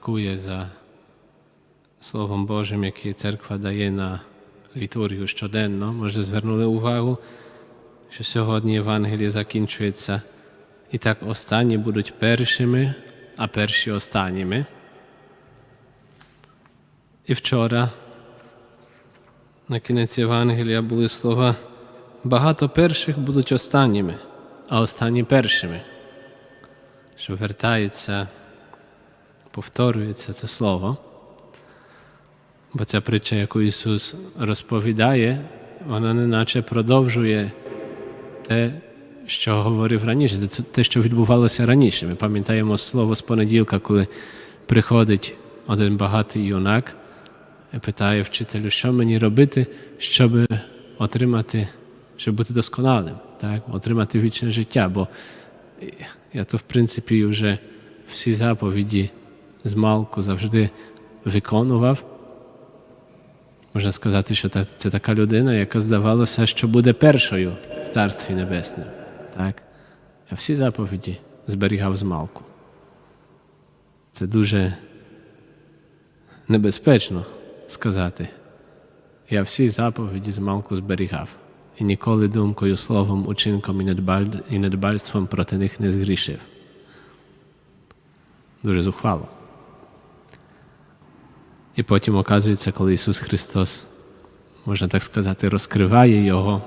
слідкує за Словом Божим, яке церква дає на літургію щоденно, може звернули увагу, що сьогодні Євангеліє закінчується і так останні будуть першими, а перші останніми. І вчора на кінець Євангелія були слова багато перших будуть останніми, а останні першими. Що вертається, повторюється це слово. Бо ця притча, яку Ісус розповідає, вона неначе продовжує те, що говорив раніше, те, що відбувалося раніше. Ми пам'ятаємо слово з понеділка, коли приходить один багатий юнак і питає вчителю, що мені робити, щоб отримати, щоб бути досконалим, так? отримати вічне життя. Бо я то, в принципі, вже всі заповіді з малку завжди виконував. Можна сказати, що це така людина, яка здавалося, що буде першою в Царстві Небесному. Так? Я всі заповіді зберігав з малку. Це дуже небезпечно сказати. Я всі заповіді з малку зберігав і ніколи думкою, словом, учинком і недбальством проти них не згрішив. Дуже зухвало. І потім оказується, коли Ісус Христос, можна так сказати, розкриває Його,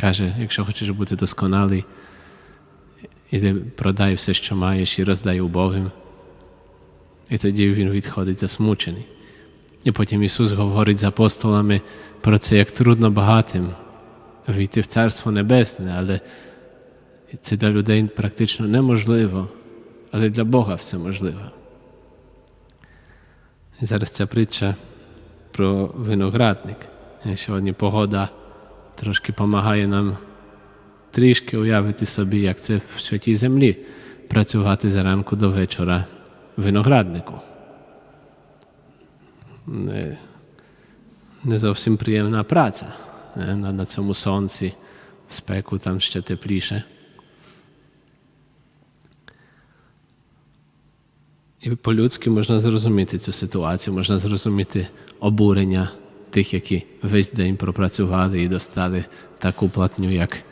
каже, якщо хочеш бути досконалий, іди продай все, що маєш, і роздай убогим. І тоді Він відходить засмучений. І потім Ісус говорить з апостолами про це, як трудно багатим війти в Царство Небесне, але це для людей практично неможливо, але для Бога все можливо. І зараз ця притча про виноградник. І сьогодні погода трошки допомагає нам трішки уявити собі, як це в святій землі працювати зранку до вечора винограднику. Не, не зовсім приємна праця не? На цьому сонці, в спеку там ще тепліше. І по-людськи можна зрозуміти цю ситуацію, можна зрозуміти обурення тих, які весь день пропрацювали і достали таку платню, як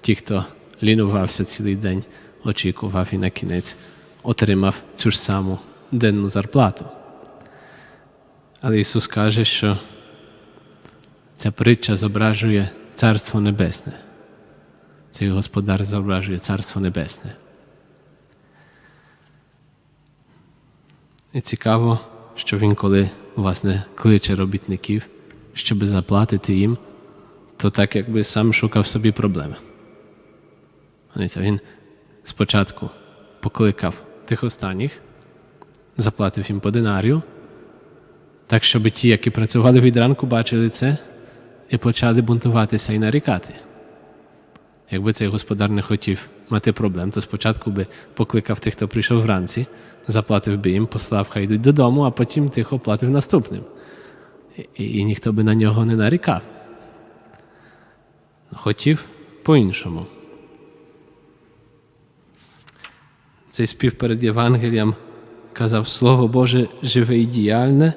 ті, хто лінувався цілий день, очікував і на кінець отримав цю ж саму денну зарплату. Але Ісус каже, що ця притча зображує Царство Небесне. Цей Господар зображує Царство Небесне. І цікаво, що він, коли власне кличе робітників, щоб заплатити їм, то так якби сам шукав собі проблеми. Він спочатку покликав тих останніх, заплатив їм по динарію, так, щоб ті, які працювали від ранку, бачили це і почали бунтуватися і нарікати. Якби цей господар не хотів мати проблем, то спочатку би покликав тих, хто прийшов вранці, заплатив би їм, послав, хай йдуть додому, а потім тих оплатив наступним. І, і ніхто би на нього не нарікав. Хотів по-іншому. Цей спів перед Євангелієм казав Слово Боже живе і діяльне,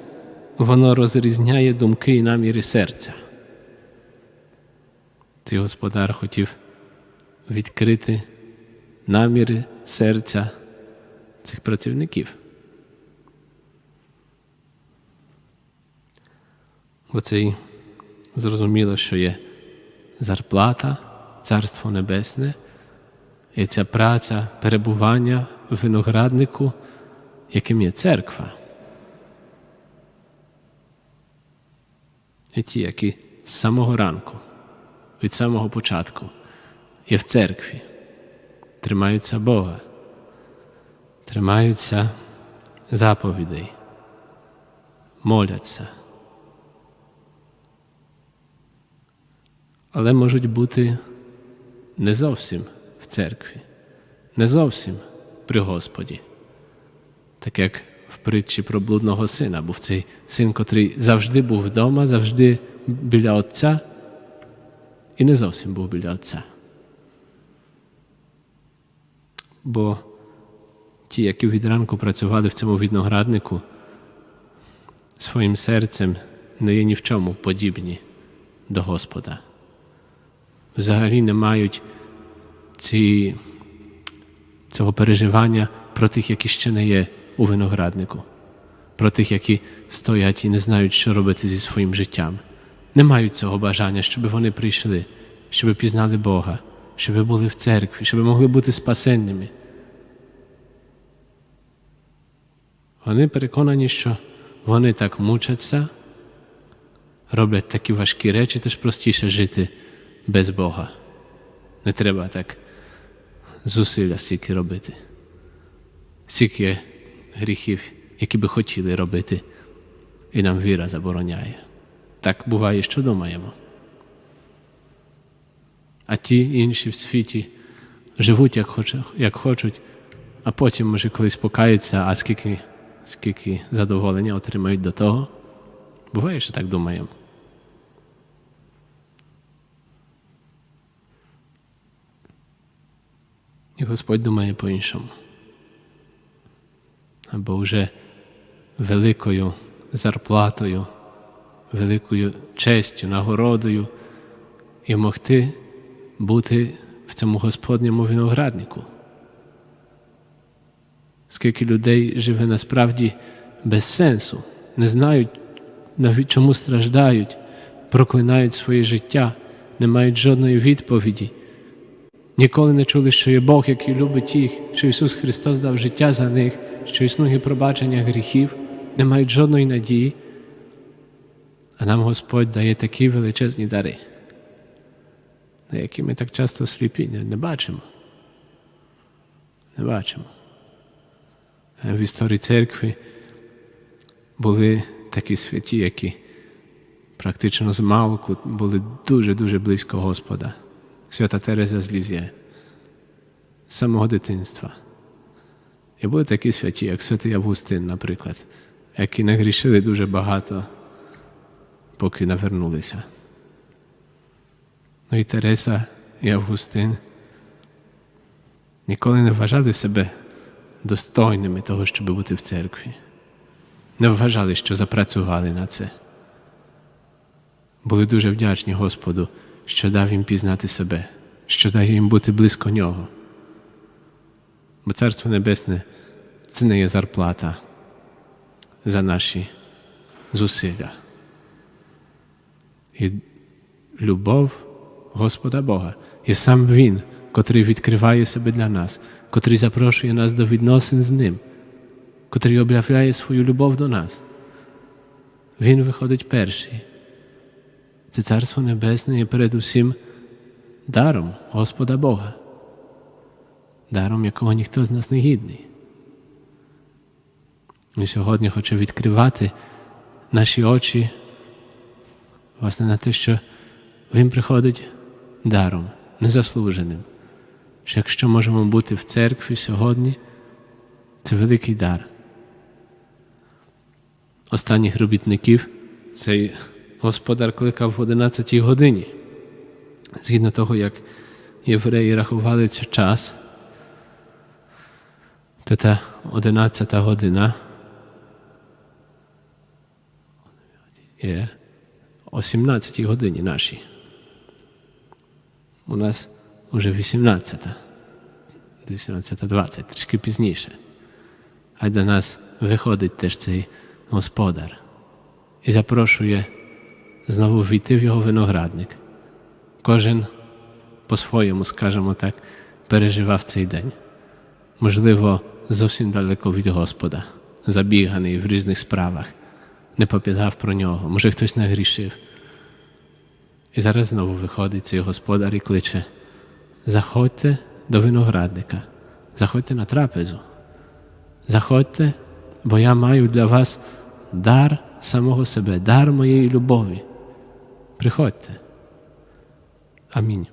воно розрізняє думки і наміри серця. Цей господар хотів відкрити наміри серця цих працівників. Оце й зрозуміло, що є зарплата, Царство Небесне, і ця праця перебування в винограднику, яким є церква. І ті, які з самого ранку, від самого початку є в церкві, тримаються Бога, тримаються заповідей, моляться. Але можуть бути не зовсім в церкві, не зовсім при Господі, так як в притчі про блудного сина був цей син, котрий завжди був вдома, завжди біля Отця і не зовсім був біля Отця. Бо ті, які від ранку працювали в цьому винограднику, своїм серцем не є ні в чому подібні до Господа. Взагалі не мають ці, цього переживання про тих, які ще не є у винограднику, про тих, які стоять і не знають, що робити зі своїм життям. Не мають цього бажання, щоб вони прийшли, щоб пізнали Бога, щоб були в церкві, щоб могли бути спасенними. Вони переконані, що вони так мучаться, роблять такі важкі речі, тож простіше жити без Бога. Не треба так зусилля стільки робити. Стільки гріхів, які би хотіли робити, і нам віра забороняє. Так буває, що думаємо. А ті інші в світі живуть як хочуть, як хочуть, а потім, може, колись покаються, а скільки, скільки задоволення отримають до того. Буває, що так думаємо. І Господь думає по-іншому. Або вже великою зарплатою, великою честю, нагородою і могти бути в цьому Господньому винограднику. Скільки людей живе насправді без сенсу, не знають, чому страждають, проклинають своє життя, не мають жодної відповіді. Ніколи не чули, що є Бог, який любить їх, що Ісус Христос дав життя за них, що існує пробачення гріхів, не мають жодної надії, а нам Господь дає такі величезні дари, на які ми так часто сліпі, не бачимо. Не бачимо. В історії церкви були такі святі, які практично з малку були дуже-дуже близько Господа. Свята Тереза з Лізє, з самого дитинства. І були такі святі, як святий Августин, наприклад, які нагрішили дуже багато, поки навернулися. Ну і Тереса і Августин ніколи не вважали себе достойними того, щоб бути в церкві. Не вважали, що запрацювали на це. Були дуже вдячні Господу що дав їм пізнати себе, що дає їм бути близько нього. Бо Царство Небесне це не є зарплата за наші зусилля. І любов Господа Бога і сам Він, котрий відкриває себе для нас, котрий запрошує нас до відносин з Ним, котрий об'являє свою любов до нас. Він виходить перший. Це Царство Небесне є передусім даром Господа Бога, даром, якого ніхто з нас не гідний. І сьогодні хочу відкривати наші очі власне на те, що Він приходить даром, незаслуженим. Що якщо можемо бути в церкві сьогодні, це великий дар. Останніх робітників цей господар кликав в 11 годині. Згідно того, як євреї рахували цей час, то та 11 година є о 17 годині нашій. У нас вже 18, 18.20, трішки пізніше. А до нас виходить теж цей господар і запрошує знову війти в його виноградник. Кожен по-своєму, скажімо так, переживав цей день. Можливо, зовсім далеко від Господа, забіганий в різних справах, не попідав про нього, може хтось нагрішив. І зараз знову виходить цей господар і кличе: заходьте до виноградника, заходьте на трапезу, заходьте, бо я маю для вас дар самого себе, дар моєї любові. Приходьте. Амінь.